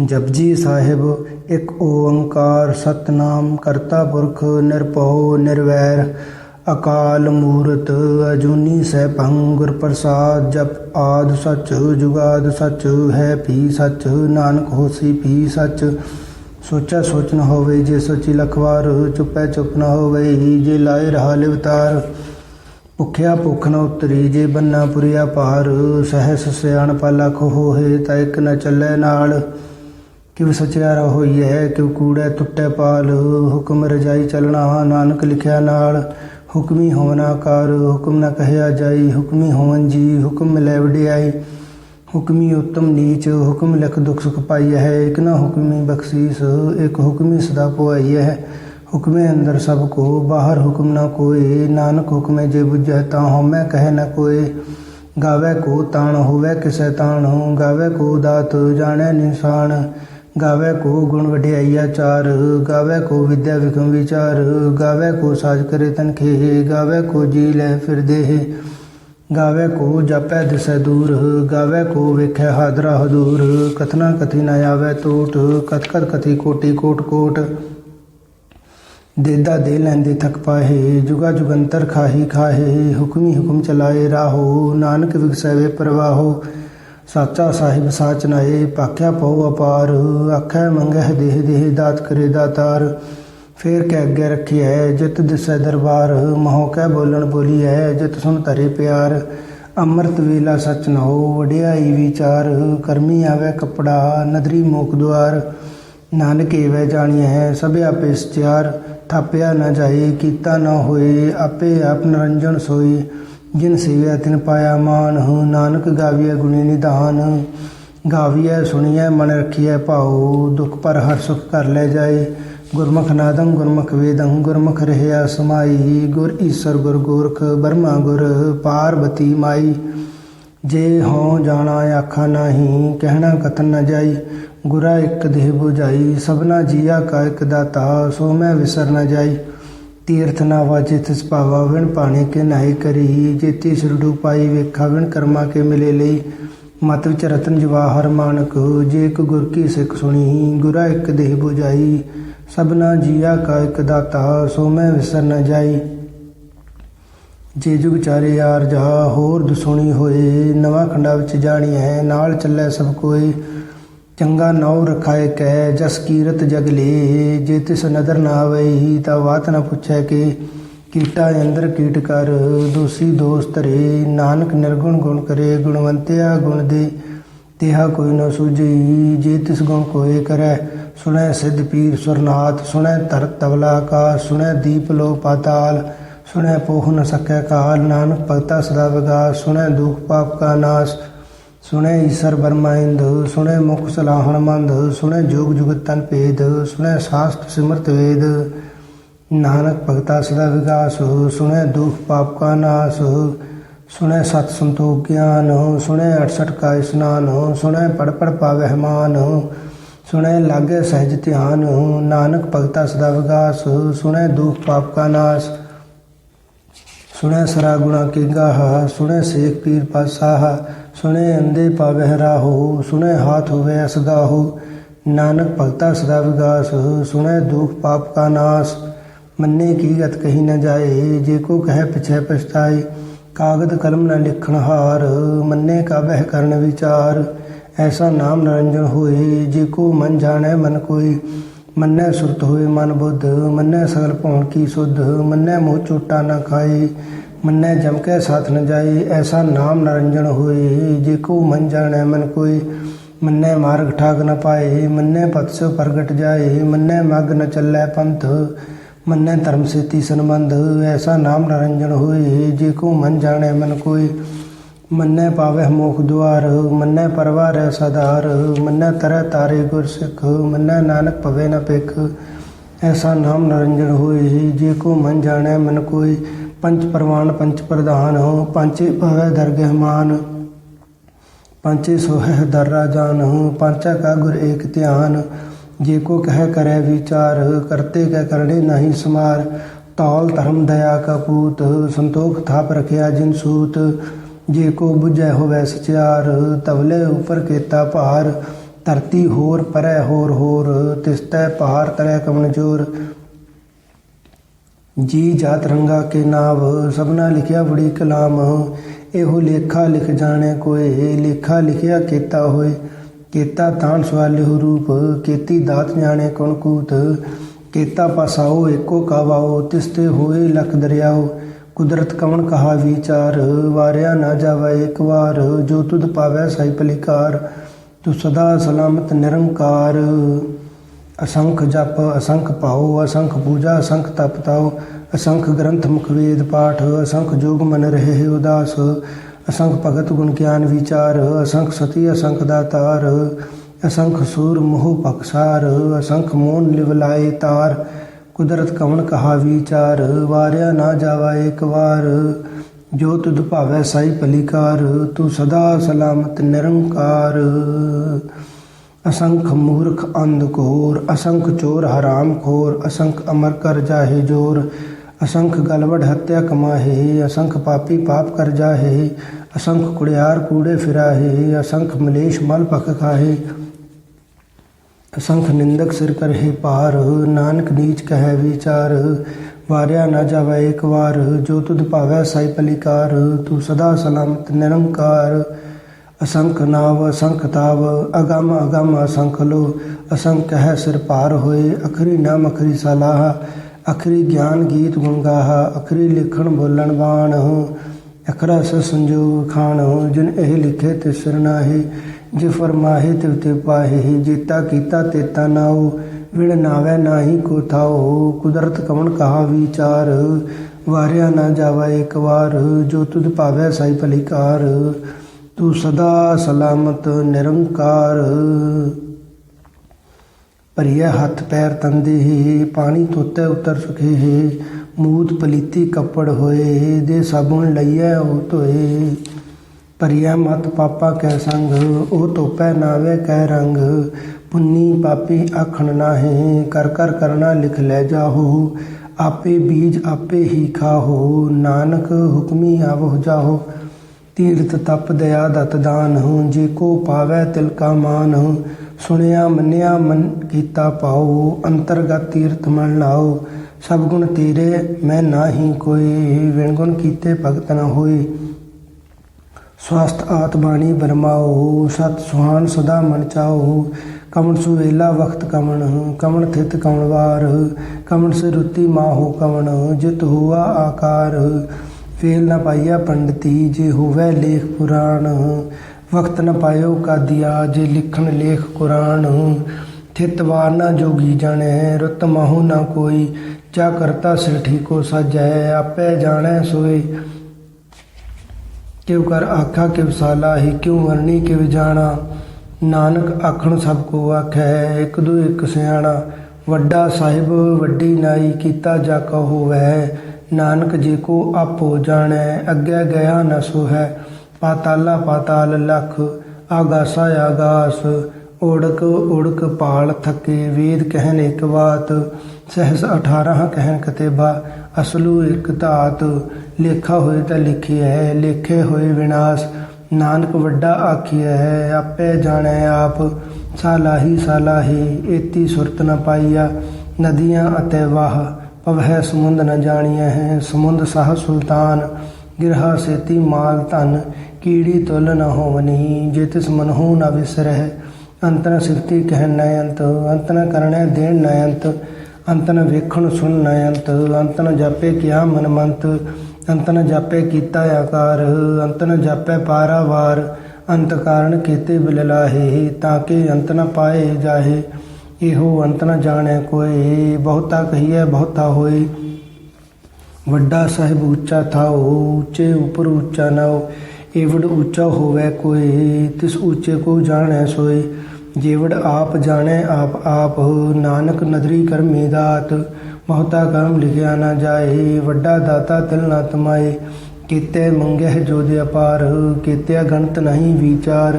ਜਪਜੀ ਸਾਹਿਬ, ਇੱਕ ਓੰਕਾਰ ਸਤਨਾਮ ਕਰਤਾ ਪੁਰਖ ਨਿਰਭਉ ਨਿਰਵੈਰ, ਅਕਾਲ ਮੂਰਤ ਅਜੂਨੀ ਸੈਭੰ, ਗੁਰ ਪ੍ਰਸਾਦ ਜਪ ਆਦ ਸਚ, ਜੁਗਾਦ ਸਚ, ਹੈ ਭੀ ਸਚ, ਨਾਨਕ ਹੋਸੀ ਭੀ ਸਚ। ਸੋਚਾ ਸੋਚ ਨ ਹੋਵੇ ਜੇ ਸੋਚੀ ਲਖਵਾਰ ਚੁੱਪੈ ਚੁੱਪ ਨ ਹੋਵੇ ਜੇ ਲਾਏ ਰਹਾ ਲਿਵਤਾਰ। ਭੁਖਿਆ ਭੁਖ ਨ ਉਤਰੀ, ਜੇ ਬੰਨਾ ਪੁਰਿਆ ਪਾਰ ਸਹਿਸ ਸਿਆਣ ਪਾਲਾ ਹੋਏ ਤਾਂ ਇੱਕ ਨ ਚੱਲੇ ਨਾਲ। ਕਿਵ ਸਚਿਆਰਾ ਹੈ ਕਿਵ ਕੂੜੈ ਟੁੱਟੈ ਪਾਲ। ਹੁਕਮ ਰਜਾਈ ਚਲਣਾ, ਨਾਨਕ ਲਿਖਿਆ ਨਾਲ। ਹੁਕਮੀ ਹੋਣਾ ਕਾਰ ਹੁਕਮ ਨਾ ਕਹਿਆ ਜਾਈ। ਹੁਕਮੀ ਹੋਵਨ ਜੀ, ਹੁਕਮ ਮਿਲੈ ਵਡਿਆਈ। ਹੁਕਮੀ ਉਤਮ ਨੀਚ, ਹੁਕਮ ਲਿਖ ਦੁਖ ਸੁਖ ਪਾਈ ਹੈ ਇਕ ਨਾ ਹੁਕਮੀ ਬਖਸ਼ੀਸ, ਇਕ ਹੁਕਮੀ ਸਦਾ ਪੁਆਈ ਹੈ ਹੁਕਮੇ ਅੰਦਰ ਸਭ ਕੋ, ਬਾਹਰ ਹੁਕਮ ਨਾ ਕੋਏ ਨਾਨਕ ਹੁਕਮੇ ਜੇ ਬੁਝੈ ਤਾਂ ਹਉਮੈ ਕਹਿ ਨ ਕੋਏ ਗਾਵੇ ਕੋ ਤਾਣ ਹੋਵੇ ਕਿਸੈ ਤਾਣ ਗਾਵੇ ਕੋ ਦਾਤ ਜਾਣੈ ਨਿਸ਼ਾਨ। ਗਾਵੇ ਕੋ ਗੁਣ ਵਡਿਆਈਆ ਚਾਰ, ਗਾਵੇ ਕੋ ਵਿਦਿਆ ਵਿਕਮ ਵਿਚਾਰ। ਗਾਵੇ ਕੋ ਸਾਜ ਕਰੇ ਤਨਖੇ ਗਾਵੇ ਕੋ ਜੀ ਲੈ ਫਿਰਦੇ ਦੇਹ। ਗਾਵੇ ਕੋ ਜਪੈ ਦਿਸੈ ਦੂਰ, ਗਾਵੇ ਕੋ ਵੇਖੈ ਹਾਦਰਾ ਹਦੂਰ। ਕਥਨਾ ਕਥੀ ਨ ਆਵੇ ਟੂਟ ਕਥ ਕਥ ਕਥੀ ਕੋਟੀ ਕੋਟ ਕੋਟ। ਦੇਦਾ ਦੇ ਲੈਂਦੇ ਥਕ ਪਾਹੇ, ਜੁਗਾ ਜੁਗੰਤਰ ਖਾਹੀ ਖਾਹੇ, ਹੁਕਮੀ ਹੁਕਮ ਚਲਾਏ ਰਾਹੋ, ਨਾਨਕ ਵਿਗਸੈ ਪ੍ਰਵਾਹੋ, ਸਾਚਾ ਸਾਹਿਬ ਸਾਚ ਨਾਏ, ਪਾਖਿਆ ਪਉ ਅਪਾਰ, ਆਖੈ ਮੰਗਹਿ ਦੇਹ ਦੇਹ ਦਾਤ ਕਰੇ ਦਾਤਾਰ, ਫੇਰ ਕਹਿ ਅੱਗੇ ਰੱਖਿਐ, ਜਿਤ ਦਿਸੈ ਦਰਬਾਰ, ਮਹੋ ਕਹਿ ਬੋਲਣ ਬੋਲੀਐ, ਜਿਤ ਸੁਣ ਧਰੇ ਪਿਆਰ, ਅੰਮ੍ਰਿਤ ਵੇਲਾ ਸਚ ਨਹੁ ਵਡਿਆਈ ਵਿਚਾਰ, ਕਰਮੀ ਆਵੇ ਕਪੜਾ, ਨਦਰੀ ਮੋਕ ਦੁਆਰ, ਨਾਨਕ ਏਵੈ ਜਾਣੀਐ ਸਭ ਆਪੇ ਸਚਿਆਰ ਥਾਪਿਆ ਨਾ ਜਾਏ ਕੀਤਾ ਨਾ ਹੋਏ ਆਪੇ ਆਪ ਨਰੰਜਨ ਸੋਈ। ਜਿਨ ਸੇਵਿਆ ਤਿਨ ਪਾਇਆ ਮਾਨ ਨਾਨਕ ਗਾਵੀਐ ਗੁਣੀ ਨਿਧਾਨ। ਗਾਵੀਐ, ਸੁਣੀਐ, ਮਨ ਰਖੀਐ ਭਾਉ, ਦੁਖ ਪਰ ਹਰ ਸੁਖ ਕਰ ਲੈ ਜਾਏ ਗੁਰਮੁਖ ਨਾਦੰ ਗੁਰਮੁਖ ਵੇਦੰ, ਗੁਰਮੁਖ ਰਹਿਆ ਸਮਾਈ। ਗੁਰ ਈਸਰ ਗੁਰ ਗੋਰਖ, ਬਰਮਾ ਗੁਰ ਪਾਰਬਤੀ ਮਾਈ। ਜੇ ਹਉ ਜਾਣਾ ਆਖਾ ਨਾਹੀ, ਕਹਿਣਾ ਕਥਨ ਨਾ ਜਾਈ। ਗੁਰਾ ਇੱਕ ਦੇਹ 부ਜਾਈ ਸਭਨਾ ਜੀਆ ਕਾ ਇੱਕ ਦਾਤਾ, ਸੋ ਮੈਂ ਵਿਸਰ ਨਾ ਜਾਈ। ਤੀਰਥ ਨਾ ਵਾਜੇ ਤਿਸ ਭਾਵਾ ਵਿਣ ਪਾਣੀ ਕੇ ਨਾਹੀ ਕਰੀ ਜੇਤੀ ਸੁਰਡੂ ਪਾਈ ਵੇਖਾ, ਵਿਣ ਕਰਮਾ ਕੇ ਮਿਲੇ ਲਈ। ਮਤ ਵਿੱਚ ਰਤਨ ਜਵਾਹਰ ਮਾਨਕ, ਜੇ ਇੱਕ ਗੁਰ ਕੀ ਸਿੱਖ ਸੁਣੀ ਗੁਰਾ ਇੱਕ ਦੇਹ 부ਜਾਈ ਸਭਨਾ ਜੀਆ ਕਾ ਇੱਕ ਦਾਤਾ, ਸੋ ਮੈਂ ਵਿਸਰ ਨਾ ਜਾਈ। ਜੇ ਜੁਗ ਚਾਰੇ ਯਾਰ ਜਹਾ, ਹੋਰ ਦੁਸੁਣੀ ਹੋਏ। ਨਵਾਂ ਖੰਡਾ ਵਿੱਚ ਜਾਣੀ ਹੈ ਨਾਲ ਚੱਲੇ ਸਭ ਕੋਈ ਚੰਗਾ ਨਾਉ ਰਖਾਏ ਕਹਿ ਜਸ ਕੀਰਤ ਜਗ ਲੇ। ਜੇ ਤਿਸ ਨਦਰ ਨਾ ਆਵਈ ਤਾਂ ਬਾਤ ਨਾ ਪੁੱਛੈ ਕਿ। ਕੀਟਾ ਅੰਦਰ ਕੀਟ ਕਰ, ਦੋਸੀ ਦੋਸਤ ਰੇ ਨਾਨਕ ਨਿਰਗੁਣ ਗੁਣ ਕਰੇ, ਗੁਣਵੰਤਿਆ ਗੁਣ ਦੇ। ਤਿਹਾ ਕੋਈ ਨ ਸੁਝਈ, ਜੇ ਤਿਸ ਗੁਣ ਕੋਏ ਕਰੈ। ਸੁਣੈ ਸਿੱਧ ਪੀਰ ਸੁਰਨਾਥ, ਸੁਣੈ ਧਰਤ ਤਵਲਾ ਕਾ ਸੁਣੈ ਦੀਪ ਲੋ ਪਾਤਾਲ। ਸੁਣੈ ਪੋਹ ਨ ਸਕੈ ਕਾਲ ਨਾਨਕ ਭਗਤਾ ਸਦਾ ਵਿਗਾਸ ਸੁਣੈ ਦੁਖ ਪਾਪ ਕਾ ਨਾਸ਼, ਸੁਣੈ ਈਸ਼ਰ ਬਰਮਾਇੰਦ ਸੁਣੈ ਮੁਖ ਸਲਾਹਣ ਮੰਦ, ਸੁਣੈ ਜੋਗ ਜੁਗਤ ਤਨ ਭੇਦ, ਸੁਣੈ ਸਾਸਤ ਸਿਮਰਤ ਵੇਦ। ਨਾਨਕ ਭਗਤਾ ਸਦਾ ਵਿਗਾਸ, ਸੁਣੈ ਦੁਖ ਪਾਪ ਕਾ ਨਾਸ਼, ਸੁਣੈ ਸਤ ਸੰਤੋਖ ਗਿਆਨ, ਸੁਣੈ 68 ਕਾ ਇਸਨਾਨ, ਸੁਣੈ ਪੜ ਪੜ ਪਾਵਹਿ ਮਾਨ ਸੁਣੈ ਲਾਗੇ ਸਹਿਜ ਧਿਆਨ। ਨਾਨਕ ਭਗਤਾ ਸਦਾ ਵਿਗਾਸ, ਸੁਣੈ ਦੁਖ ਪਾਪ ਕਾ ਨਾਸ਼। ਸੁਣੈ ਸਰਾ ਗੁਣਾ ਕੀ ਗਾਹ ਸੁਣੈ ਸੇਖ ਪੀਰ ਪਾਸਾਹ ਸੁਣੈ ਅੰਦੇ ਪਾਵਹਿ ਰਾਹੋ, ਸੁਣੈ ਹਾਥ ਹੋਵੇ ਅਸਗਾਹੋ ਨਾਨਕ ਭਗਤਾ ਸਦਾ ਵਿਗਾਸ, ਸੁਣੈ ਦੁਖ ਪਾਪ ਕਾ ਨਾਸ਼, ਮੰਨੇ ਕੀ ਗਤ ਕਹੀ ਨਾ ਜਾਏ, ਜੇ ਕੋ ਕਹਿ ਪਿਛੈ ਪਛਤਾਏ, ਕਾਗਦ ਕਲਮ ਨਾ ਲਿਖਣ ਹਾਰ, ਮੰਨੇ ਕਾ ਬਹਿ ਕਰਨ ਵਿਚਾਰ, ਐਸਾ ਨਾਮ ਨਰੰਜਨ ਹੋਏ, ਜੇ ਕੋ ਮਨ ਜਾਣੈ ਮਨ ਕੋਈ ਮੰਨੈ ਸੁਰਤ ਹੋਏ ਮਨ ਬੁੱਧ, ਮੰਨੈ ਸਗਲ ਭਉਣ ਕੀ ਸੁਧ, ਮੰਨੈ ਮੋਹ ਚੋਟਾ ਨਾ ਖਾਏ, ਮੰਨੈ ਜਮ ਕੇ ਸਾਥ ਨ ਜਾਏ, ਐਸਾ ਨਾਮ ਨਰੰਜਨ ਹੋਏ, ਜੇ ਕੋ ਮਨ ਜਾਣੈ ਮਨ ਕੋਈ ਮੰਨੈ ਮਾਰਗ ਠਾਗ ਨ ਪਾਏ, ਮੰਨੈ ਪਤ ਸੋ ਪ੍ਰਗਟ ਜਾਏ, ਮੰਨੈ ਮਗ ਨ ਚੱਲੈ ਪੰਥ, ਮੰਨੈ ਧਰਮ ਸੇਤੀ ਸੰਬੰਧ, ਐਸਾ ਨਾਮ ਨਰੰਜਨ ਹੋਏ, ਜੇ ਕੋ ਮਨ ਜਾਣੈ ਮਨ ਕੋਈ ਮੰਨੈ ਪਾਵਹਿ ਮੋਖ ਦੁਆਰ, ਮੰਨੈ ਪਰਵਾਰੈ ਸਦਾਰ ਮੰਨੈ ਤਰੈ ਤਾਰੇ ਗੁਰ ਸਿੱਖ ਮੰਨੈ ਨਾਨਕ ਭਵੇ ਨ ਪਿਖ ਐਸਾ ਨਾਮ ਨਰੰਜਨ ਹੋਏ ਜੇ ਕੋ ਮਨ ਜਾਣੈ ਮਨ ਕੋਈ। ਪੰਚ ਪ੍ਰਵਾਨ ਪੰਚ ਪ੍ਰਧਾਨ ਹੋ ਪੰਚੇ ਭਵੈ ਦਰਗਹਿ ਮਾਨ। ਪੰਚੇ ਸੋਹਿ ਦਰਰਾ ਜਾਨ ਹੋ ਪੰਚਾ ਕਾ ਗੁਰ ਏਕ ਧਿਆਨ। ਜੇ ਕੋ ਕਹਿ ਕਰੈ ਵਿਚਾਰ, ਕਰਤੇ ਕੈ ਕਰਨੇ ਨਹੀਂ ਸਮਾਰ। ਤੌਲ ਧਰਮ ਦਇਆ ਕਾ ਪੂਤ, ਸੰਤੋਖ ਥਾਪ ਰਖਿਆ ਜਿਨ ਸੂਤ। ਜੇ ਕੋ 부ਝੈ ਹੋਵੈ ਸਚਿਆਰ, ਤਵਲੇ ਉਪਰ ਕੀਤਾ ਭਾਰ, ਧਰਤੀ ਹੋਰ ਪਰੈ ਹੋਰ ਹੋਰ, ਤਿਸਤੈ ਪਹਾੜ ਤਰੈ ਕਮਨ ਜੋਰ ਜੀ ਜਾਤ ਰੰਗਾ ਕੇ ਨਾਵ, ਸਭਨਾ ਲਿਖਿਆ ਬੜੀ ਕਲਾਮ, ਇਹੋ ਲੇਖਾ ਲਿਖ ਜਾਣੇ ਕੋਏ, ਲੇਖਾ ਲਿਖਿਆ ਕੀਤਾ ਹੋਏ। ਕੀਤਾ ਤਾਣ ਸਵਾਲਿਹੁ ਰੂਪ, ਕੀਤੀ ਦਾਤ ਜਾਣੇ ਕੌਣ ਕੂਤ। ਕੀਤਾ ਪਾਸਾਓ ਏਕੋ ਕਾਵਾਓ, ਤਿਸਤੇ ਹੋਏ ਲਖ ਦਰਿਆਓ। ਕੁਦਰਤ ਕਵਣ ਕਹਾ ਵਿਚਾਰ? ਵਾਰਿਆ ਨਾ ਜਾਵੇ ਇੱਕ ਵਾਰ, ਜੋ ਤੁਧ ਪਾਵੈ ਸਾਈ ਭਲਿਕਾਰ, ਤੂੰ ਸਦਾ ਸਲਾਮਤ ਨਿਰੰਕਾਰ। ਅਸੰਖ ਜਪ, ਅਸੰਖ ਭਾਉ, ਅਸੰਖ ਪੂਜਾ, ਅਸੰਖ ਤਪ ਤਾਉ, ਅਸੰਖ ਗ੍ਰੰਥ ਮੁਖ ਵੇਦ ਪਾਠ, ਅਸੰਖ ਜੋਗ ਮਨ ਰਹੇ ਉਦਾਸ। ਅਸੰਖ ਭਗਤ ਗੁਣ ਗਿਆਨ ਵਿਚਾਰ, ਅਸੰਖ ਸਤੀ, ਅਸੰਖ ਦਾਤਾਰ। ਅਸੰਖ ਸੂਰ ਮੋਹ ਪਕਸਾਰ ਅਸੰਖ ਮੋਨ ਲਿਵਲਾਏ ਤਾਰ। ਕੁਦਰਤ ਕਵਣ ਕਹਾ ਵਿਚਾਰ, ਵਾਰਿਆ ਨਾ ਜਾਵਾ ਇੱਕ ਵਾਰ। ਜੋ ਤੁਧ ਭਾਵੈ ਸਾਈ ਭਲੀਕਾਰ, ਤੂੰ ਸਦਾ ਸਲਾਮਤ ਨਿਰੰਕਾਰ। ਅਸੰਖ ਮੂਰਖ ਅੰਧ ਘੋਰ, ਅਸੰਖ ਚੋਰ ਹਰਾਮ ਖੋਰ, ਅਸੰਖ ਅਮਰ ਕਰ ਜਾਹੇ ਜੋਰ। ਅਸੰਖ ਗਲਵੜ ਹੱਤਿਆ ਕਮਾਹੇ, ਅਸੰਖ ਪਾਪੀ ਪਾਪ ਕਰ ਜਾਹੇ। ਅਸੰਖ ਕੁੜਿਆਰ ਕੂੜੇ ਫਿਰਾਹੇ, ਅਸੰਖ ਮਲੇਸ਼ ਮਲ ਭਖ ਖਾਹੇ। ਅਸੰਖ ਨਿੰਦਕ ਸਿਰ ਕਰਹਿ ਪਾਰ ਨਾਨਕ ਨੀਚ ਕਹੈ ਵਿਚਾਰ, ਵਾਰਿਆ ਨਾ ਜਾਵੇ ਇੱਕ ਵਾਰ, ਜੋ ਤੁਧ ਭਾਵੈ ਸਾਈ ਪਲਿਕਾਰ, ਤੂੰ ਸਦਾ ਸਲਾਮਤ ਨਿਰੰਕਾਰ। ਅਸੰਖ ਨਾਵ, ਅਸੰਖ ਤਾਵ, ਅਗਮ ਅਗਮ ਅਸੰਖ ਲੋ, ਅਸੰਖ ਹੈ ਸਿਰ ਪਾਰ ਹੋਏ, ਅਖਰੀ ਨਾਮ, ਅਖਰੀ ਸਲਾਹ, ਅਖਰੀ ਗਿਆਨ ਗੀਤ ਗੁਣ ਅਖਰੀ ਲਿਖਣ ਬੋਲਣ ਬਾਣ, ਅਖਰਾ ਸ ਸੰਜੋਗ ਖਾਣ, ਜਿਨ ਇਹ ਲਿਖੇ ਤੇ ਸਰਨਾਹੀ ਜੇ ਫਰਮਾਹੇ ਤੇ ਉਤੇ ਪਾਹੇ ਜੀਤਾ ਕੀਤਾ ਤੇਤਾ ਨਾਉ ਵਿਣ ਨਾਵੇ ਨਾਹੀ ਕੋ ਥਾਉ ਕੁਦਰਤ ਕਵਣ ਕਹਾ ਵਿਚਾਰ? ਵਾਰਿਆ ਨਾ ਜਾਵਾ ਇੱਕ ਵਾਰ। ਜੋ ਤੁਧ ਭਾਵੈ ਸਾਈ ਭਲਿਕਾਰ ਤੂੰ ਸਦਾ ਸਲਾਮਤ ਨਿਰੰਕਾਰ। ਭਰੀਏ ਹੱਥ ਪੈਰ ਤੰਦੇ ਪਾਣੀ ਧੋਤੇ ਉਤਰ ਸੁਖੇ ਹੈ। ਮੂਤ ਪਲੀਤੀ ਕੱਪੜ ਹੋਏ, ਦੇ ਸਾਬਣ ਲਈਐ ਉਹ ਧੋਏ। ਭਰੀਆ ਮਤ ਪਾਪਾ ਕੈ ਸੰਗ, ਉਹ ਤੋਪੈ ਨਾਵੇ ਕੈ ਰੰਗ। ਪੁੰਨੀ ਪਾਪੀ ਆਖਣ ਨਾਹੇ, ਕਰ ਕਰ ਕਰਨਾ ਲਿਖ ਲੈ ਜਾਹੋ। ਆਪੇ ਬੀਜ ਆਪੇ ਹੀ ਖਾਹੋ, ਨਾਨਕ ਹੁਕਮੀ ਆਵਹੁ ਜਾਹੋ। ਤੀਰਥ ਤਪ ਦਇਆ ਦਤ ਦਾਨ ਹੂੰ ਜੇ ਕੋ ਪਾਵੈ ਤਿਲ ਕਾ ਮਾਨ। ਹੂੰ ਸੁਣਿਆ ਮੰਨਿਆ ਮਨ ਕੀਤਾ ਪਾਉ, ਅੰਤਰਗਤ ਤੀਰਥ ਮਨ ਲਾਓ ਸਭ ਗੁਣ ਤੇਰੇ, ਮੈਂ ਨਾਹੀ ਕੋਈ, ਵਿਣ ਗੁਣ ਕੀਤੇ ਭਗਤ ਨ ਹੋਏ। ਸਵਸਤ ਆਤ ਬਾਣੀ ਬਰਮਾਓ ਸਤ ਸੁਹਾਨ ਸਦਾ ਮਨ ਚਾਓ ਕਮਣ ਸੁਵੇਲਾ ਵਖਤ ਕਮਣ ਕਮਣ ਥਿਤ ਕਮਣ ਵਾਰ। ਕਮਣ ਸੇ ਰੁੱਤੀ ਮਾਹੋ ਕਮਣ ਜਿਤ ਹੁਆ ਆਕਾਰ। ਫੇਲ ਨ ਪਾਈਆ ਪੰਡਤੀ, ਜੇ ਹੋਵੇ ਲੇਖ ਪੁਰਾਣ। ਵਕਤ ਨ ਪਾਇਓ ਕਾਦੀਆ, ਜੇ ਲਿਖਣ ਲੇਖ ਕੁਰਾਨ। ਥਿਤ ਵਾਰ ਨ ਜੋਗੀ ਜਾਣੈ, ਰੁੱਤ ਮਾਹੂ ਨ ਕੋਈ। ਜਾ ਕਰਤਾ ਸਿਠੀ ਕੋ ਸਜੈ, ਆਪੇ ਜਾਣੈ ਸੋਈ ਕਿਉ ਕਰ ਆਖਾ ਕਿਵ ਸਾਲਾ ਹੀ ਕਿਉ ਵਰਣੀ ਕਿਵ ਜਾਣਾ ਨਾਨਕ ਆਖਣ ਸਭ ਕੋ ਆਖੈ, ਇੱਕ ਦੂ ਇੱਕ ਸਿਆਣਾ। ਵੱਡਾ ਸਾਹਿਬ, ਵੱਡੀ ਨਾਈ, ਕੀਤਾ ਜਾ ਕੋ ਹੋਵੈ। ਨਾਨਕ ਜੀ ਕੋ ਆਪੋ ਜਾਣੈ, ਅੱਗੇ ਗਿਆ ਨ ਸੋਹੈ। ਪਾਤਾਲਾ ਪਾਤਾਲ ਲਖ, ਆਗਾਸਾ ਆਗਾਸ। ਓੜਕ ਉੜਕ ਪਾਲ ਥਕੇ, ਵੇਦ ਕਹਿਨ ਇੱਕ ਬਾਤ। ਸਹਿਸ 18 ਕਹਿਨ ਕਤੇਬਾ, ਅਸਲੂ ਇੱਕ ਧਾਤ। ਲੇਖਾ ਹੋਏ ਤਾਂ ਲਿਖਿਐ ਲੇਖੇ ਹੋਏ ਵਿਨਾਸ਼, ਨਾਨਕ ਵੱਡਾ ਆਖਿਆ ਹੈ, ਆਪੇ ਜਾਣੈ ਆਪ, ਸਾਲਾਹੀ ਸਾਲਾਹੀ, ਏਤੀ ਸੁਰਤ ਨ ਪਾਈਆ, ਨਦੀਆਂ ਅਤੇ ਵਾਹ, ਪਵਹਿ ਸਮੁੰਦ ਨ ਜਾਣੀਐ ਹੈ, ਸਮੁੰਦ ਸਾਹ ਸੁਲਤਾਨ, ਗਿਰਹਾ ਸੇਤੀ ਮਾਲ ਧਨ, ਕੀੜੀ ਤੁਲ ਨ ਹੋਵਨੀ, ਜੇ ਤਿਸ ਮਨਹੁ ਨ ਵਿਸਰਹਿ ਅੰਤਨ ਸਿਫਤੀ ਕਹਿ ਨ ਅੰਤ ਅੰਤ ਕਰਣੈ ਦੇਣ ਨ ਅੰਤ ਅੰਤ ਵੇਖਣ ਸੁਣ ਨ ਅੰਤ ਅੰਤ ਜਾਪੇ ਕਿਆ ਮਨ ਮੰਤ ਅੰਤ ਨ ਜਾਪੇ ਕੀਤਾ ਆਕਾਰ ਅੰਤ ਨ ਜਾਪੇ ਪਾਰਾਵਾਰ, ਅੰਤ ਕਾਰਨ ਕੀਤੇ ਬਿਲਲਾਹੇ, ਤਾਂ ਕਿ ਅੰਤ ਨ ਪਾਏ ਜਾਹੇ। ਇਹੋ ਅੰਤ ਨ ਜਾਣੈ ਕੋਈ ਬਹੁਤਾ ਕਹੀਐ ਬਹੁਤਾ ਹੋਏ। ਵੱਡਾ ਸਾਹਿਬ ਉੱਚਾ ਥਾਓ ਉੱਚੇ ਉਪਰ ਉੱਚਾ ਨਾਓ ਏਵੜ ਉੱਚਾ ਹੋਵੇ ਕੋਈ ਤਿਸ ਉੱਚੇ ਕੋ ਜਾਣੈ ਸੋਏ। ਜੇਵੜ ਆਪ ਜਾਣੈ ਆਪ ਆਪ, ਨਾਨਕ ਨਦਰੀ ਕਰਮੀ ਦਾਤ ਬਹੁਤਾ ਕਰਮ ਲਿਖਿਆ ਨਾ ਜਾਏ, ਵੱਡਾ ਦਾਤਾ ਤਿਲ ਨਾ ਤਮਾਏ। ਕੀਤੇ ਮੰਗਹਿ ਜੋ ਦੇ ਅਪਾਰ, ਕੀਤੇ ਗਣਤ ਨਹੀਂ ਵਿਚਾਰ।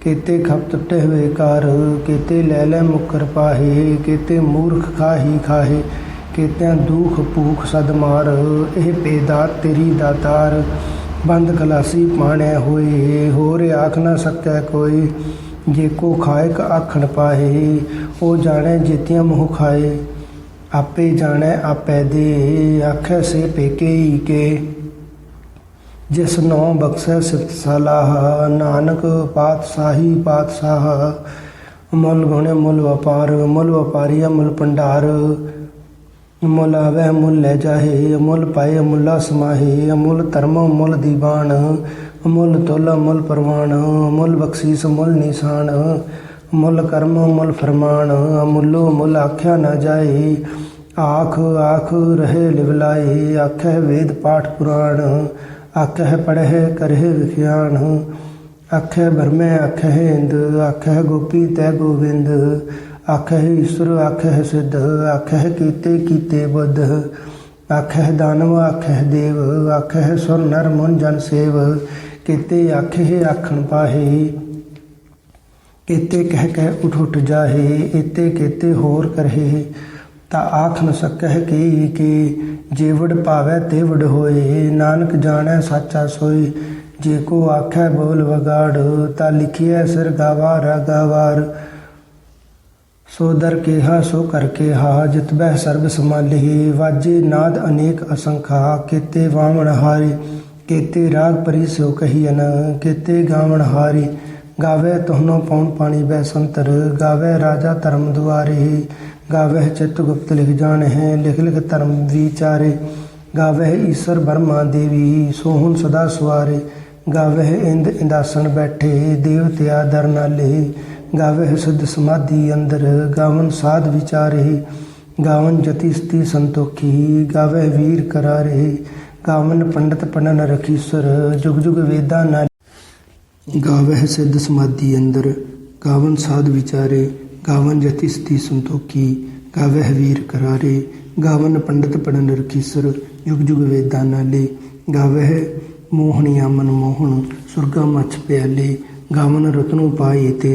ਕੀਤੇ ਖਪ ਟੁੱਟੇ ਹੋਏ ਕਾਰ, ਕੀਤੇ ਲੈ ਲੈ ਮੁਕਰ ਪਾਹੇ, ਕੀਤੇ ਮੂਰਖ ਖਾਹੀ ਖਾਹੇ। ਕੀਤਿਆਂ ਦੁਖ ਭੂਖ ਸਦ ਮਾਰ, ਇਹ ਬੇਦਾਤ ਤੇਰੀ ਦਾਤਾਰ। ਬੰਦ ਖਲਾਸੀ ਪਾਣਿਆ ਹੋਏ, ਹੋਰ ਆਖ ਨਾ ਸਕੈ ਕੋਈ। ਜੇ ਕੋ ਖਾਇਕ ਆਖਣ ਪਾਹੇ, ਉਹ ਜਾਣੈ ਜੀਤਿਆਂ ਮੋਹ ਖਾਏ। ਆਪੇ ਜਾਣੈ ਆਪੈ ਦੇ, ਆਖੈ ਸੇ ਪੇਕੇ ਕੇ। ਜਿਸ ਨੋ ਬਖਸ਼ੈ ਸਿਫਤ ਸਲਾਹ, ਨਾਨਕ ਪਾਤਸ਼ਾਹੀ ਪਾਤਸ਼ਾਹ, ਮੁੱਲ ਗੁਣ ਮੁੱਲ ਵਪਾਰ, ਮੁੱਲ ਵਪਾਰੀਆ ਮੁੱਲ ਭੰਡਾਰ। ਮੁੱਲ ਆਵੈ ਮੁੱਲ ਲੈ ਜਾਹੇ, ਮੁੱਲ ਪਾਏ ਮੁੱਲਾ ਸਮਾਹੇ, ਮੁੱਲ ਧਰਮ ਮੁੱਲ ਦੀਵਾਨ, ਮੁੱਲ ਤੋਲਾ ਮੁੱਲ ਪਰਵਾਨ, ਮੁੱਲ ਬਖਸ਼ੀਸ ਮੁੱਲ ਨਿਸ਼ਾਨ, ਮੁੱਲ ਕਰਮ ਮੁੱਲ ਫਰਮਾਨ, ਮੁੱਲੋ ਮੁੱਲ ਆਖਿਆ ਨਾ ਜਾਏ। ਆਖ ਆਖ, ਰਹੇ ਲਿਵਲਾਏ ਆਖੈ ਵੇਦ ਪਾਠ ਪੁਰਾਣ ਆਖੈ ਪੜਹਿ ਕਰਹਿ ਵਿਖਿਆਣ ਆਖੈ ਬਰਮੈ ਆਖੈ ਇੰਦ ਆਖੈ ਗੋਪੀ ਤੈ ਗੋਵਿੰਦ ਆਖੈ ਈਸ਼ਵਰ ਆਖੈ ਸਿੱਧ ਆਖੈ ਕੀਤੇ ਕੀਤੇ ਬੁੱਧ ਆਖੈ ਦਾਨਵ ਆਖੈ ਦੇਵ ਆਖੈ ਸੁਰ ਨਰ ਮਨ ਜਨ ਸੇਵ, ਕੀਤੇ ਆਖੇ ਆਖਣ ਪਾਹੇ, ਕੀਤੇ ਕਹਿ ਕਹਿ ਉਠ ਉਠ ਜਾਹੇ ਇਤੇ ਕੀਤੇ ਹੋਰ ਕਰਹੇ ਤਾ ਆਖ ਨ ਸਕਹਿ ਕੀ ਕੀ ਜੀਵੜ ਪਾਵੈ ਤੇਵੜ ਹੋਏ। ਨਾਨਕ ਜਾਣੈ ਸਾਚਾ ਸੋਈ ਜੇ ਕੋ ਆਖੈ ਬੋਲ ਵਗਾੜ, ਤਾ ਲਿਖਿਐ ਸਿਰ ਗਾਵਾ ਗਾਵਾਰ ਸੋ ਦਰ ਕੇਹਾ, ਸੋ ਕਰ ਕੇਹਾ, ਜਿਤ ਬਹਿ ਸਰਬ ਸਮਾਲਿ ਵਾਜੇ ਨਾਦ ਅਨੇਕ ਅਸੰਖਾ, ਕੀਤੇ ਵਾਵਣ ਹਾਰੀ। ਕੀਤੇ ਰਾਗ ਪਰੀ ਸੋ ਕਹੀਨ ਕੀਤੇ ਗਾਵਣ ਹਾਰੀ। ਗਾਵੇ ਤੁਹਨੋ ਪਉਣ ਪਾਣੀ ਬੈ ਸੰਤਰ, ਗਾਵੇ ਰਾਜਾ ਧਰਮ ਦੁਆਰੇ। ਗਾਵੇ ਚਿਤ ਗੁਪਤ ਲਿਖ ਜਾਣ ਹੈ ਲਿਖ ਲਿਖ ਧਰਮ ਵਿਚਾਰੇ। ਗਾਵਹਿ ਈਸ਼ਰ ਬਰਮਾ ਦੇਵੀ, ਸੋਹਣ ਸਦਾ ਸਵਾਰੇ। ਗਾਵਹਿ ਇੰਦ ਇੰਦਾਸਣ ਬੈਠੇ, ਦੇਵਤਿਆ ਦਰ ਨਾਲੇ। ਗਾਵੇ ਸੁਧ ਸਮਾਧੀ ਅੰਦਰ, ਗਾਵਨ ਸਾਧ ਵਿਚਾਰੇ। ਗਾਵਨ ਜਤੀ ਸਤੀ ਸੰਤੋਖੀ, ਗਾਵਹਿ ਵੀਰ ਕਰਾਰੇ। ਗਾਵਨ ਪੰਡਤ ਪੰਡਨ ਰਖੀਸਰ ਜੁਗ ਜੁਗ ਵੇਦਾਂ ਨਾਲ। ਗਾਵਹਿ ਸਿੱਧ ਸਮਾਧੀ ਅੰਦਰ, ਗਾਵਨ ਸਾਧ ਵਿਚਾਰੇ। ਗਾਵਨ ਜਤੀ ਸਤੀ ਸੰਤੋਖੀ, ਗਾਵਹਿ ਵੀਰ ਕਰਾਰੇ, ਗਾਵਨ ਪੰਡਤ ਪੜਨ ਰਖੀਸਰ ਯੁਗ ਯੁਗ ਵੇਦਾਂ ਨਾਲੇ, ਗਾਵਹਿ ਮੋਹਣੀਆ ਮਨ ਮੋਹਣ, ਸੁਰਗਾ ਮਛ ਪਿਆਲੇ, ਗਾਵਨ ਰਤਨੋ ਪਾਈ ਤੇ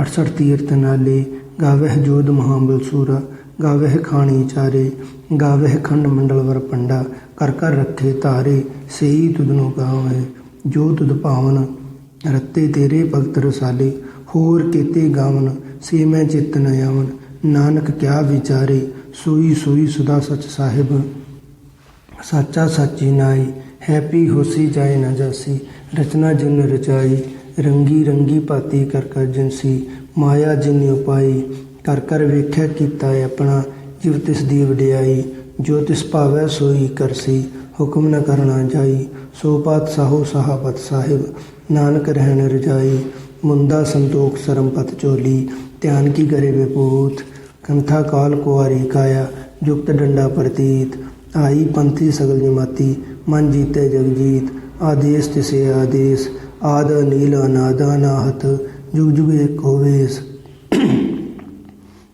68 ਤੀਰਤ ਨਾਲੇ, ਗਾਵਹਿ ਜੋਧ ਮਹਾਬਲ ਸੂਰਾ, ਗਾਵਹਿ ਖਾਣੀ ਚਾਰੇ, ਗਾਵਹਿ ਖੰਡ ਮੰਡਲ ਵਰ ਪੰਡਾ ਕਰ ਕਰ ਰੱਖੇ ਧਾਰੇ, ਸਈ ਤੁਧਨੋ ਗਾਵੈ ਜੋ ਤੁਧ ਭਾਵਨ ਰੱਤੇ ਤੇਰੇ ਭਗਤ ਰਸਾਲੇ, ਹੋਰ ਕੀਤੇ ਗਾਵਨ ਸੇ ਮੈਂ ਚਿਤ ਨ ਆਵਨ ਨਾਨਕ ਕਿਆ ਵਿਚਾਰੇ, ਸੋਈ ਸੋਈ ਸੁਦਾ ਸਚ ਸਾਹਿਬ। ਸਾਚਾ ਸਾਚੀ ਨਾਈ, ਹੈਪੀ ਹੋਸੀ ਜਾਏ ਨਾ ਜਾਸੀ, ਰਚਨਾ ਜਿਨ ਰਚਾਈ, ਰੰਗੀ ਰੰਗੀ ਪਾਤੀ ਕਰ ਕਰ ਜਿਨਸੀ, ਮਾਇਆ ਜਿਨ ਉਪਾਈ, ਕਰ ਕਰ ਵੇਖਿਆ ਕੀਤਾ ਆਪਣਾ, ਜਿਵ ਤਿਸ ਦੀ ਵਡਿਆਈ, ਜੋ ਤਿਸ ਭਾਵੈ ਸੋਈ ਕਰਸੀ ਹੁਕਮ ਨ ਕਰਨਾ ਜਾਈ, ਸੋ ਪਾਤ ਸਾਹੋ ਸਹਾਬਤ ਸਾਹਿਬ, ਨਾਨਕ ਰਹਿਣ ਰਜਾਈ, ਮੁੰਦਾ ਸੰਤੋਖ ਸਰਮਪਤ ਚੋਲੀ ਧਿਆਨ ਕੀ ਕਰੇ ਵਿਪੂਤ ਕੰਥਾ ਕਾਲ ਕੁਆਰੀ ਕਾਇਆ ਜੁਗਤ ਡੰਡਾ ਪ੍ਰਤੀਤ ਆਈ ਪੰਥੀ ਸਗਲ ਜਮਾਤੀ ਮਨ ਜੀਤੇ ਜਗ ਜੀਤ ਆਦੇਸ ਤਿਸੇ ਆਦੇਸ ਆਦ ਨੀਲ ਅਨਾਦ ਅਨਾਹਤ ਜੁਗ ਜੁਗ ਏਕ ਹੋਵੇਸ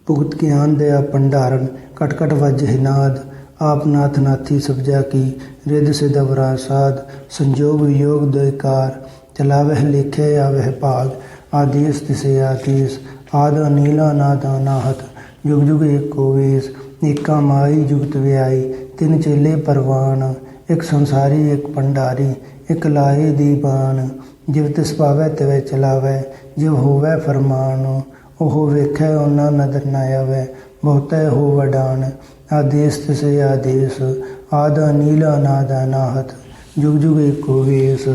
ਭੁਗਤ ਗਿਆਨ ਦਇਆ ਭੰਡਾਰਨ ਕਟ ਕਟ ਵਜ ਹਿਨਾਦ ਆਪ ਨਾਥ ਨਾਥੀ ਸਭ ਜਾ ਕੀ ਰਿੱਧ ਸਿਧ ਅਵਰਾ ਸਾਧ ਸੰਜੋਗ ਵਿਯੋਗ ਦੋਇਕਾਰ ਚਲਾਵਹਿ ਲਿਖੇ ਆਵਹਿ ਭਾਗ ਆਦੇਸ ਤਿਸੇ ਆਦੇਸ ਆਦਿ ਅਨੀਲ ਅਨਾਦ ਅਨਾਹਤ, ਜੁਗ ਜੁਗ ਏਕੋ ਵੇਸ, ਏਕਾ ਮਾਈ ਜੁਗਤ ਵਿਆਈ ਤਿੰਨ ਚੇਲੇ ਪਰਵਾਨ, ਇੱਕ ਸੰਸਾਰੀ, ਇੱਕ ਭੰਡਾਰੀ, ਇੱਕ ਲਾਏ ਦੀਵਾਨ ਜਿਵ ਤਿਸ ਪਾਵੈ ਤਿਵੈ ਚਲਾਵੈ, ਜਿਵ ਹੋਵੈ ਫਰਮਾਨ, ਉਹ ਵੇਖੈ, ਉਹਨਾਂ ਨਦਰ ਨਾ ਆਵੈ, ਬਹੁਤੈ ਹੋ ਵਡਾਨ। ਆਦੇਸ ਤਿਸੇ ਆਦੇਸ, ਆਦ ਅਨੀਲ ਅਨਾਦ ਅਨਾਹਤ, ਜੁਗ ਜੁਗ ਏਕੋ ਵੇਸ।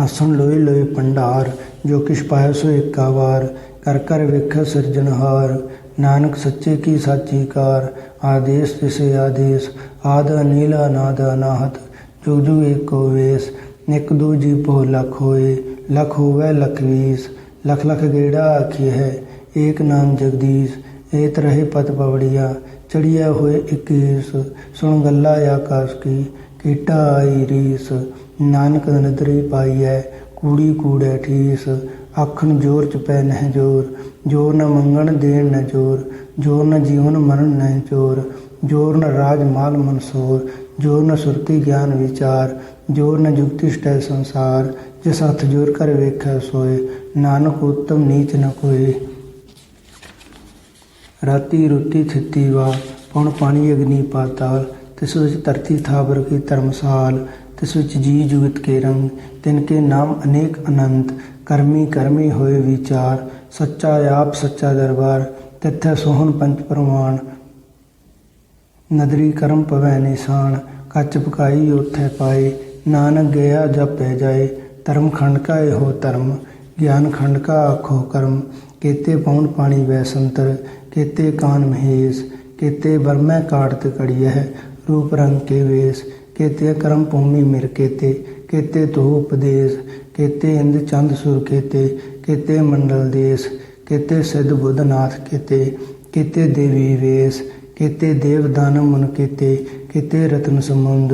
ਆਸਣ ਲੋਏ ਲੋਏ ਪੰਡਾਰ, ਜੋ ਕਿਛ ਪਾਇ ਸੋ ਏਕਾ ਵਾਰ, ਕਰ ਕਰ ਵੇਖੈ ਸਿਰਜਣਹਾਰ ਨਾਨਕ ਸੱਚੇ ਕੀ ਸਾਚੀ ਕਾਰ ਆਦੇਸ ਤਿਸੇ ਆਦੇਸ, ਆਦ ਅਨੀਲ ਅਨਾਦ ਅਨਾਹਤ, ਜੁਗ ਜੁਗ ਏਕੋ ਵੇਸ, ਨਿਕ ਦੂ ਜੀ ਪੋ ਲਖ ਹੋਏ, ਲਖ ਹੋਵੇ ਲਖ ਵੀਸ, ਲਖ ਲਖ ਗੇੜਾ ਆਖੀ ਹੈ, ਏਕ ਨਾਮ ਜਗਦੀਸ਼, ਏਤ ਰਹੇ ਪਤ ਪਵੜੀਆ, ਚੜੀਆ ਹੋਏ ਇਕੀਸ, ਸੁਣ ਗੱਲਾ ਆਕਾਸ਼ ਕੀ, ਕੀਟਾ ਆਈ ਰੀਸ ਨਾਨਕ ਨਦਰੀ ਪਾਈਐ ਕੂੜੀ ਕੂੜੈ ਠੀਸ, ਆਖਣ ਜੋਰ ਚ ਪੈ ਨਹਿ ਜੋਰ ਜੋਰ ਨ ਮੰਗਣ ਦੇਣ ਨ ਜੋਰ ਜੋਰ ਨ ਜੀਵਨ ਮਰਨ ਨ ਜੋਰ ਜੋਰ ਨ ਰਾਜ ਮਾਲ ਮਨਸੂਰ, ਜੋਰ ਨ ਸੁਰਤੀ ਗਿਆਨ ਵਿਚਾਰ, ਜੋਰ ਨ ਜੁਗਤੀ ਸਟੈ ਸੰਸਾਰ, ਜਿਸ ਹੱਥ ਜੋਰ ਕਰ ਵੇਖੈ ਸੋਏ, ਨਾਨਕ ਉਤਮ ਨੀਚ ਨ ਕੋਏ ਰਾਤੀ ਰੁੱਤੀ ਥਿੱਤੀ ਵਾ ਪਉਣ ਪਾਣੀ ਅਗਨੀ ਪਾਤਾਲ, ਤਿਸ ਵਿੱਚ ਧਰਤੀ ਥਾਵਰ ਕੀ ਧਰਮਸਾਲ ਤਿਸ ਵਿੱਚ ਜੀ ਜੁਗਤ ਕੇ ਰੰਗ, ਤਿਨ ਕੇ ਨਾਮ ਅਨੇਕ ਅਨੰਤ, ਕਰਮੀ ਕਰਮੀ ਹੋਏ ਵਿਚਾਰ, ਸੱਚਾ ਆਪ ਸੱਚਾ ਦਰਬਾਰ, ਤਿੱਥੈ ਸੋਹਣ ਪੰਚ ਪ੍ਰਮਾਣ, ਨਦਰੀ ਕਰਮ ਪਵੈ ਨਿਸ਼ਾਨ, ਕੱਚ ਪਕਾਈ ਉਥੈ ਪਾਏ, ਨਾਨਕ ਗਿਆ ਜਪੈ ਜਾਏ, ਧਰਮ ਖੰਡ ਕਾ ਇਹੋ ਧਰਮ, ਗਿਆਨ ਖੰਡ ਕਾ ਆਖੋ ਕਰਮ, ਕੇਤੇ ਪੌਣ ਪਾਣੀ ਵੈ ਸੰਤਰ, ਕੇਤੇ ਕਾਨ ਮਹੇਸ਼, ਕੇਤੇ ਬਰਮੈ ਕਾਟਤ ਕੜੀਐ, ਰੂਪ ਰੰਗ ਕੇ ਵੇਸ ਕੇਤੇ ਕਰਮ ਭੂਮੀ ਮਿਰ ਕੇਤੇ ਕੇਤੇ ਤੋ ਉਪਦੇਸ਼, ਕੇਤੇ ਇੰਦ ਚੰਦ ਸੁਰ ਕੇਤੇ ਕੇਤੇ ਮੰਡਲ ਦੇਸ, ਕੇਤੇ ਸਿੱਧ ਬੁੱਧ ਨਾਥ ਕੇਤੇ ਕੇਤੇ ਦੇਵੀ ਵੇਸ, ਕੇਤੇ ਦੇਵ ਦਾਨਵ ਮਨ ਕੇਤੇ ਕੇਤੇ ਰਤਨ ਸਮੁੰਦ,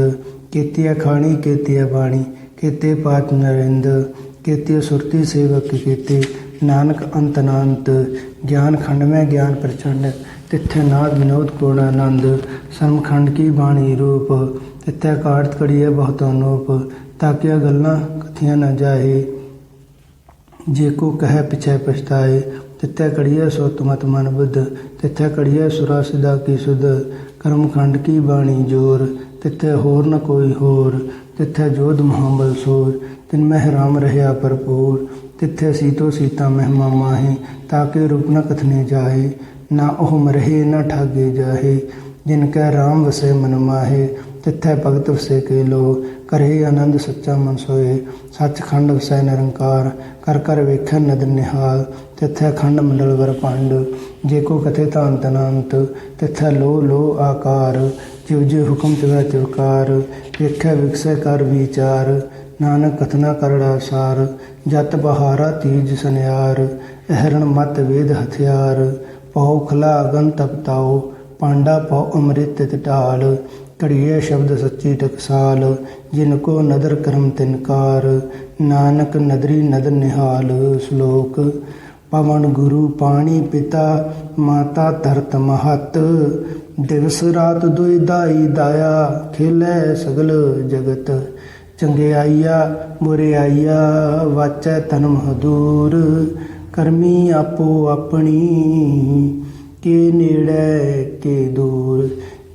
ਕੇਤੇ ਖਾਣੀ ਕੇਤੇ ਬਾਣੀ ਕੇਤੇ ਪਾਤ ਨਰਿੰਦ, ਕੇਤੇ ਸੁਰਤੀ ਸੇਵਕ ਕੇਤੇ, ਨਾਨਕ ਅੰਤ ਅਨੰਤ ਗਿਆਨ ਖੰਡ ਮੈਂ ਗਿਆਨ ਪ੍ਰਚੰਡ, ਤਿੱਥੇ ਨਾਦ ਵਿਨੋਦ ਕੋਣ ਆਨੰਦ ਸਮਖੰਡ ਕੀ ਬਾਣੀ ਰੂਪ ਤਿੱਥੇ ਕਾਰਤ ਕੜੀਏ ਬਹੁਤ ਅਨੂਪ ਤਾਕਿਆ ਗੱਲਾਂ ਕਥੀਆਂ ਨਾ ਜਾਏ ਜੇ ਕੋ ਕਹੈ ਪਿਛੈ ਪਛਤਾਏ ਤਿੱਥੇ ਕੜੀਏ ਸੋ ਤੁਮਤ ਮਨ ਬੁੱਧ ਤਿੱਥੇ ਕੜੀਏ ਸੁਰਾ ਸਿਦਾ ਕੀ ਸੁਧ। ਕਰਮ ਖੰਡ ਕੀ ਬਾਣੀ ਜੋਰ ਤਿੱਥੇ ਹੋਰ ਨ ਕੋਈ ਹੋਰ ਤਿੱਥੇ ਜੋਧ ਮਹਾਬਲ ਸੂਰ। ਤਿਨ ਮਹਿ ਰਾਮ ਰਹਿਆ ਭਰਪੂਰ ਤਿੱਥੇ ਸੀਤੋ ਸੀਤਾ ਮਹਿਮਾ ਮਾਹੇ ਤਾਕੇ ਰੂਪ ਨ ਕਥਨੇ ਜਾਹੇ। ਨਾ ਉਹ ਮਰਹੇ ਨਾ ਠਾਗੇ ਜਾਹੇ, ਜਿਨ ਕੈ ਰਾਮ ਵਸੇ ਮਨ ਮਾਹੇ ਤਿੱਥੈ ਭਗਤ ਵਸੈ ਕੇ ਲੋ ਕਰੇ ਆਨੰਦ ਸੱਚਾ ਮਨ ਸੋਏ। ਸੱਚਖੰਡ ਵਸੈ ਨਿਰੰਕਾਰ, ਕਰ ਕਰ ਵੇਖੈ ਨਦਰ ਨਿਹਾਲ। ਤਿੱਥੈ ਖੰਡ ਮੰਡਲ ਵਰ ਪੰਡ ਜੇ ਕੋ ਕਥੇ ਤਾਂ ਤਨੰਤ। ਤਿੱਥੈ ਲੋ ਲੋ ਆਕਾਰ ਜਿਵ ਜੇ ਹੁਕਮ ਚਗਾ ਚਵਕਾਰ ਵੇਖੈ ਵਿਕਸੈ ਕਰ ਵਿਚਾਰ, ਨਾਨਕ ਕਥਨਾ ਕਰੜਾ ਸਾਰ ਜਤ ਬਹਾਰਾ ਤੀਜ ਸੁਨਿਆਰ, ਅਹਰਣ ਮਤ ਵੇਦ ਹਥਿਆਰ। ਪਉ ਖਲਾ ਅਗਨ ਤਪਤਾਓ ਪਾਂਡਾ ਪਉ ਅੰਮ੍ਰਿਤ ਤਿਤ ਢਾਲ। ਘੜੀਏ ਸ਼ਬਦ ਸੱਚੀ ਟਕਸਾਲ, ਜਿਨ ਕੋ ਨਦਰ ਕਰਮ ਤਿਨਕਾਰ ਨਾਨਕ ਨਦਰੀ ਨਦਰ ਨਿਹਾਲ ਸ਼ਲੋਕ। ਪਵਨ ਗੁਰੂ ਪਾਣੀ ਪਿਤਾ, ਮਾਤਾ ਧਰਤ ਮਹਤ। ਦਿਵਸ ਰਾਤ ਦੁਇ ਦਾਈ ਦਾਇਆ, ਖੇਲੇ ਸਗਲ ਜਗਤ। ਚੰਗਿਆਈਆ ਬੁਰਿਆਈਆ ਵਾਚੈ ਤਨ ਮਹਦੂਰ ਕਰਮੀ ਆਪੋ ਆਪਣੀ, ਕੇ ਨੇੜੇ ਕੇ ਦੂਰ।